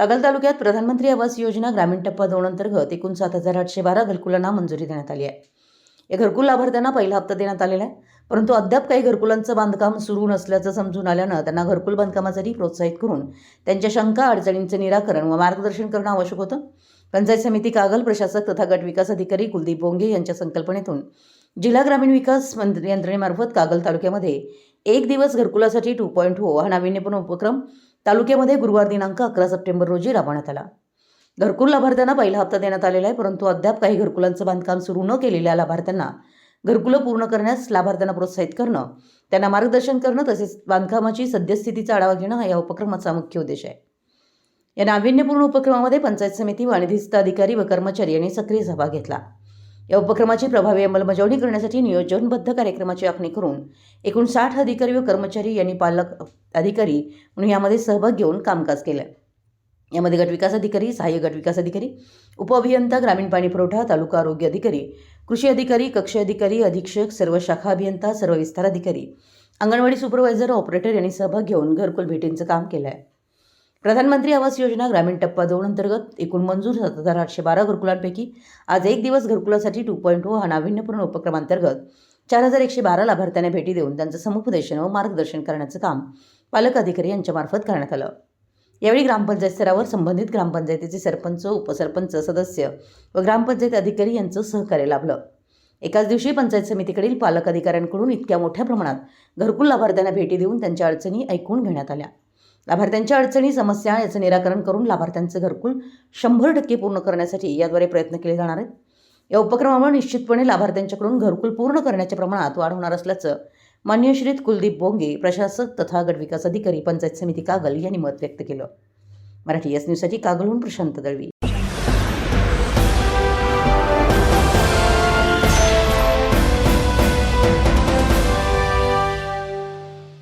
कागल तालुक्यात प्रधानमंत्री आवास योजना ग्रामीण टप्पा दोन अंतर्गत एकूण सात हजार आठशे बारा घरकुलांना मंजुरी देण्यात आली आहे. या घरकुल लाभार्थ्यांना पहिला हप्ता देण्यात आलेला आहे परंतु अद्याप काही घरकुलांचं बांधकाम सुरू नसल्याचं समजून आल्यानं त्यांना घरकुल बांधकामासाठी प्रोत्साहित करून त्यांच्या शंका अडचणींचं निराकरण व मार्गदर्शन करणं आवश्यक होतं. पंचायत समिती कागल प्रशासक तथा गट विकास अधिकारी कुलदीप बोंगे यांच्या संकल्पनेतून जिल्हा ग्रामीण विकास मंत्र यंत्रणेमार्फत कागल तालुक्यामध्ये एक दिवस घरकुलासाठी टू पॉईंट हो हा नाविन्यपूर्ण उपक्रम तालुक्यामध्ये गुरुवार दिनांक अकरा सप्टेंबर रोजी राबवण्यात आला. घरकुल लाभार्थ्यांना पहिला हप्ता देण्यात आलेला आहे परंतु अद्याप काही घरकुलांचं बांधकाम सुरू न केलेल्या लाभार्थ्यांना घरकुलं पूर्ण करण्यास लाभार्थ्यांना प्रोत्साहित करणं त्यांना मार्गदर्शन करणं तसेच बांधकामाची सद्यस्थितीचा आढावा घेणं हा या उपक्रमाचा मुख्य उद्देश आहे. या नाविन्यपूर्ण उपक्रमामध्ये पंचायत समिती व अधिकारी व कर्मचारी यांनी सक्रिय सहभाग घेतला. या उपक्रमाची प्रभावी अंमलबजावणी करण्यासाठी नियोजनबद्ध कार्यक्रमाची आखणी करून एकूण साठ अधिकारी व कर्मचारी यांनी पालक अधिकारी म्हणून यामध्ये सहभाग घेऊन कामकाज केलं. यामध्ये गटविकास अधिकारी सहाय्य गटविकास अधिकारी उपअभियंता ग्रामीण पाणी पुरवठा तालुका आरोग्य अधिकारी कृषी अधिकारी कक्ष अधिकारी अधीक्षक सर्व शाखा अभियंता सर्व विस्तार अधिकारी अंगणवाडी सुपरवायझर ऑपरेटर यांनी सहभाग घेऊन घरकुल भेटींचं काम केलं आहे प्रधानमंत्री आवास योजना ग्रामीण टप्पा दोन अंतर्गत एकूण मंजूर सात हजार आठशे बारा घरकुलांपैकी आज एक दिवस घरकुलासाठी टू पॉईंट हो हा नाविन्यपूर्ण उपक्रमांतर्गत चार हजार एकशे बारा लाभार्थ्यांना भेटी देऊन त्यांचं समुपदेशन व मार्गदर्शन करण्याचं काम पालक अधिकारी यांच्यामार्फत करण्यात आलं. यावेळी ग्रामपंचायत स्तरावर संबंधित ग्रामपंचायतीचे सरपंच उपसरपंच सदस्य व ग्रामपंचायत अधिकारी यांचं सहकार्य लाभलं. एकाच दिवशी पंचायत समितीकडील पालक अधिकाऱ्यांकडून इतक्या मोठ्या प्रमाणात घरकुल लाभार्थ्यांना भेटी देऊन त्यांच्या अडचणी ऐकून घेण्यात आल्या. लाभार्थ्यांच्या अडचणी समस्या याचं निराकरण करून लाभार्थ्यांचं घरकुल शंभर टक्के पूर्ण करण्यासाठी याद्वारे प्रयत्न केले जाणार आहेत. या उपक्रमामुळे निश्चितपणे लाभार्थ्यांच्याकडून घरकुल पूर्ण करण्याच्या प्रमाणात वाढ होणार असल्याचं मान्यश्रीत कुलदीप बोंगे प्रशासक तथा गटविकास अधिकारी पंचायत समिती कागल यांनी मत व्यक्त केलं. मराठी एस न्यूजसाठी कागलहून प्रशांत दळवी.